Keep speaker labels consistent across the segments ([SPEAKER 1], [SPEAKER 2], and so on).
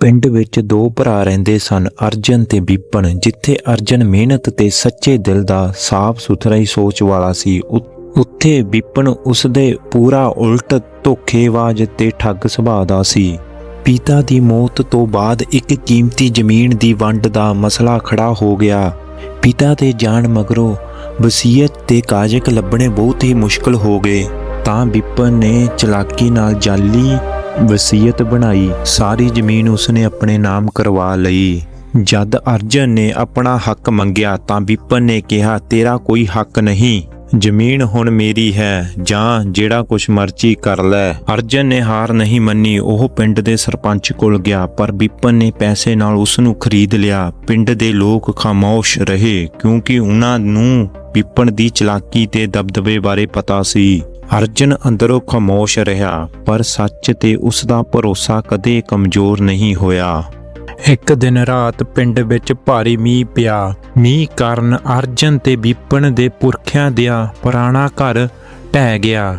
[SPEAKER 1] ਪਿੰਡ ਵਿੱਚ ਦੋ ਭਰਾ ਰਹਿੰਦੇ ਸਨ, ਅਰਜਨ ਤੇ ਵਿਪਨ ਜਿੱਥੇ ਅਰਜਨ ਮਿਹਨਤ ਤੇ ਸੱਚੇ ਦਿਲ ਦਾ ਸਾਫ਼ ਸੁਥਰਾ ਸੋਚ ਵਾਲਾ ਸੀ। ਉੱਥੇ ਵਿਪਨ ਉਸਦੇ ਪੂਰਾ ਉਲਟ ਧੋਖੇਬਾਜ਼ ਤੇ ਠੱਗ ਸੁਭਾਅ ਦਾ ਸੀ। ਪਿਤਾ ਦੀ ਮੌਤ ਤੋਂ ਬਾਅਦ ਇੱਕ ਕੀਮਤੀ ਜ਼ਮੀਨ ਦੀ ਵੰਡ ਦਾ ਮਸਲਾ ਖੜਾ ਹੋ ਗਿਆ। ਪਿਤਾ ਦੇ ਜਾਣ ਮਗਰੋਂ ਵਸੀਅਤ ਤੇ ਕਾਜਕ ਲੱਭਣੇ ਬਹੁਤ ਹੀ ਮੁਸ਼ਕਲ ਹੋ ਗਏ। ਤਾਂ ਵਿਪਨ ਨੇ ਚਲਾਕੀ ਨਾਲ ਜਾਲੀ ਵਸੀਅਤ ਬਣਾਈ। ਸਾਰੀ ਜ਼ਮੀਨ ਉਸਨੇ ਆਪਣੇ ਨਾਮ ਕਰਵਾ ਲਈ। ਜਦ ਅਰਜਨ ਨੇ ਆਪਣਾ ਹੱਕ ਮੰਗਿਆ ਤਾਂ ਵਿਪਨ ਨੇ ਕਿਹਾ, ਤੇਰਾ ਕੋਈ ਹੱਕ ਨਹੀਂ। ਜ਼ਮੀਨ ਹੁਣ ਮੇਰੀ ਹੈ। ਜਾਂ ਜਿਹੜਾ ਕੁਛ ਮਰਜ਼ੀ ਕਰ ਲੈ। ਅਰਜਨ ਨੇ ਹਾਰ ਨਹੀਂ ਮੰਨੀ। ਉਹ ਪਿੰਡ ਦੇ ਸਰਪੰਚ ਕੋਲ ਗਿਆ, ਪਰ ਵਿਪਨ ਨੇ ਪੈਸੇ ਨਾਲ ਉਸ ਨੂੰ ਖਰੀਦ ਲਿਆ। ਪਿੰਡ ਦੇ ਲੋਕ ਖਾਮੋਸ਼ ਰਹੇ, ਕਿਉਂਕਿ ਉਹਨਾਂ ਨੂੰ ਵਿਪਨ ਦੀ ਚਲਾਕੀ ਤੇ ਦਬਦਬੇ ਬਾਰੇ ਪਤਾ ਸੀ। ਅਰਜਨ ਅੰਦਰੋਂ ਖਾਮੋਸ਼ ਰਿਹਾ, ਪਰ ਸੱਚ ਤੇ ਉਸ ਦਾ ਭਰੋਸਾ ਕਦੇ ਕਮਜ਼ੋਰ ਨਹੀਂ ਹੋਇਆ। ਇੱਕ ਦਿਨ ਰਾਤ ਪਿੰਡ ਵਿੱਚ ਭਾਰੀ ਮੀਂਹ ਪਿਆ। ਮੀਂਹ ਕਾਰਨ ਅਰਜਨ ਤੇ ਵਿਪਨ ਦੇ ਪੁਰਖਿਆਂ ਦਾ ਪੁਰਾਣਾ ਘਰ ਢਹਿ ਗਿਆ।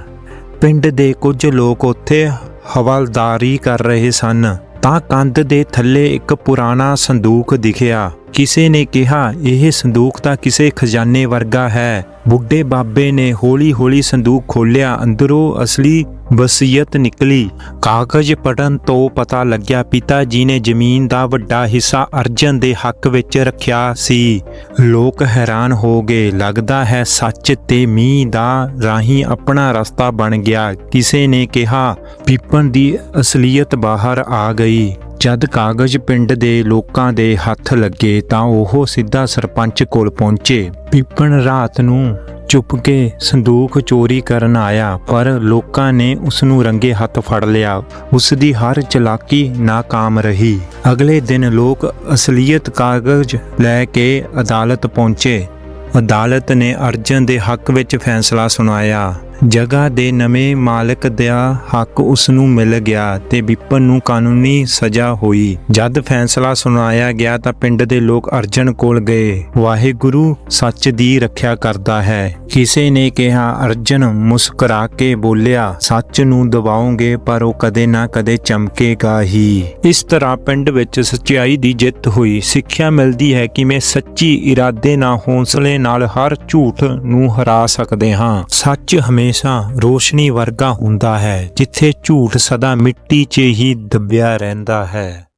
[SPEAKER 1] ਪਿੰਡ ਦੇ ਕੁਝ ਲੋਕ ਉੱਥੇ ਹਵਾਲਦਾਰੀ ਕਰ ਰਹੇ ਸਨ। ਤਾਂ ਕੰਧ ਦੇ ਥੱਲੇ ਇੱਕ ਪੁਰਾਣਾ ਸੰਦੂਕ ਦਿਖਿਆ। ਕਿਸੇ ਨੇ ਕਿਹਾ, ਇਹ ਸੰਦੂਕ ਤਾਂ ਕਿਸੇ ਖਜ਼ਾਨੇ ਵਰਗਾ ਹੈ। ਬੁੱਢੇ ਬਾਬੇ ਨੇ ਹੌਲੀ-ਹੌਲੀ ਸੰਦੂਕ ਖੋਲ੍ਹਿਆ। ਅੰਦਰੋਂ ਅਸਲੀ ਵਸੀਅਤ ਨਿਕਲੀ। ਕਾਗਜ਼ ਪੜਨ ਤੋਂ ਪਤਾ ਲੱਗਿਆ, ਪਿਤਾ ਜੀ ਨੇ ਜ਼ਮੀਨ ਦਾ ਵੱਡਾ ਹਿੱਸਾ ਅਰਜਨ ਦੇ ਹੱਕ ਵਿੱਚ ਰੱਖਿਆ ਸੀ। ਲੋਕ ਹੈਰਾਨ ਹੋ ਗਏ। ਲੱਗਦਾ ਹੈ ਸੱਚ ਤੇ ਮੀਂਹ ਦਾ ਰਾਹੀਂ ਆਪਣਾ ਰਸਤਾ ਬਣ ਗਿਆ। ਕਿਸੇ ਨੇ ਕਿਹਾ, ਪੀਪਣ ਦੀ ਅਸਲੀਅਤ ਬਾਹਰ ਆ ਗਈ। ਜਦ ਕਾਗਜ਼ ਪਿੰਡ ਦੇ ਲੋਕਾਂ ਦੇ ਹੱਥ ਲੱਗੇ ਤਾਂ ਉਹ ਸਿੱਧਾ ਸਰਪੰਚ ਕੋਲ ਪਹੁੰਚੇ। ਪਿੱਪਣ ਰਾਤ ਨੂੰ ਚੁੱਪ ਕੇ ਸੰਦੂਕ ਚੋਰੀ ਕਰਨ ਆਇਆ, ਪਰ ਲੋਕਾਂ ਨੇ ਉਸ ਨੂੰ ਰੰਗੇ ਹੱਥ ਫੜ ਲਿਆ। ਉਸ ਦੀ ਹਰ ਚਲਾਕੀ ਨਾਕਾਮ ਰਹੀ। ਅਗਲੇ ਦਿਨ ਲੋਕ ਅਸਲੀਅਤ ਕਾਗਜ਼ ਲੈ ਕੇ ਅਦਾਲਤ ਪਹੁੰਚੇ। ਅਦਾਲਤ ਨੇ ਅਰਜਨ ਦੇ ਹੱਕ ਵਿੱਚ ਫੈਸਲਾ ਸੁਣਾਇਆ। ਜਗ੍ਹਾ ਦੇ ਨਵੇਂ ਮਾਲਕ ਦਾ ਹੱਕ ਉਸ ਨੂੰ ਮਿਲ ਗਿਆ ਤੇ ਵਿਪਨ ਨੂੰ ਕਾਨੂੰਨੀ ਸਜ਼ਾ ਹੋਈ। ਜਦ ਫੈਸਲਾ ਸੁਣਾਇਆ ਗਿਆ ਤਾਂ ਪਿੰਡ ਦੇ ਲੋਕ ਅਰਜਨ ਕੋਲ ਗਏ। ਵਾਹਿਗੁਰੂ ਸੱਚ ਦੀ ਰੱਖਿਆ ਕਰਦਾ ਹੈ। ਕਿਸੇ ਨੇ ਕਿਹਾ, ਅਰਜਨ, ਮੁਸਕਰਾ ਕੇ ਬੋਲਿਆ, ਸੱਚ ਨੂੰ ਦਬਾਉਂਗੇ, ਪਰ ਉਹ ਕਦੇ ਨਾ ਕਦੇ ਚਮਕੇਗਾ ਹੀ। ਇਸ ਤਰ੍ਹਾਂ ਪਿੰਡ ਵਿੱਚ ਸੱਚਾਈ ਦੀ ਜਿੱਤ ਹੋਈ। ਸਿੱਖਿਆ ਮਿਲਦੀ ਹੈ ਕਿ ਮੈਂ ਸੱਚੀ ਇਰਾਦੇ ਨਾਲ, ਹੌਸਲੇ ਨਾਲ ਹਰ ਝੂਠ ਨੂੰ ਹਰਾ ਸਕਦੇ ਹਾਂ। ਸੱਚ ਹਮੇਸ਼ਾ ਹਮੇਸ਼ਾ ਰੋਸ਼ਨੀ ਵਰਗਾ ਹੁੰਦਾ ਹੈ ਜਿੱਥੇ ਝੂਠ ਸਦਾ ਮਿੱਟੀ 'ਚ ਹੀ ਦੱਬਿਆ ਰਹਿੰਦਾ ਹੈ।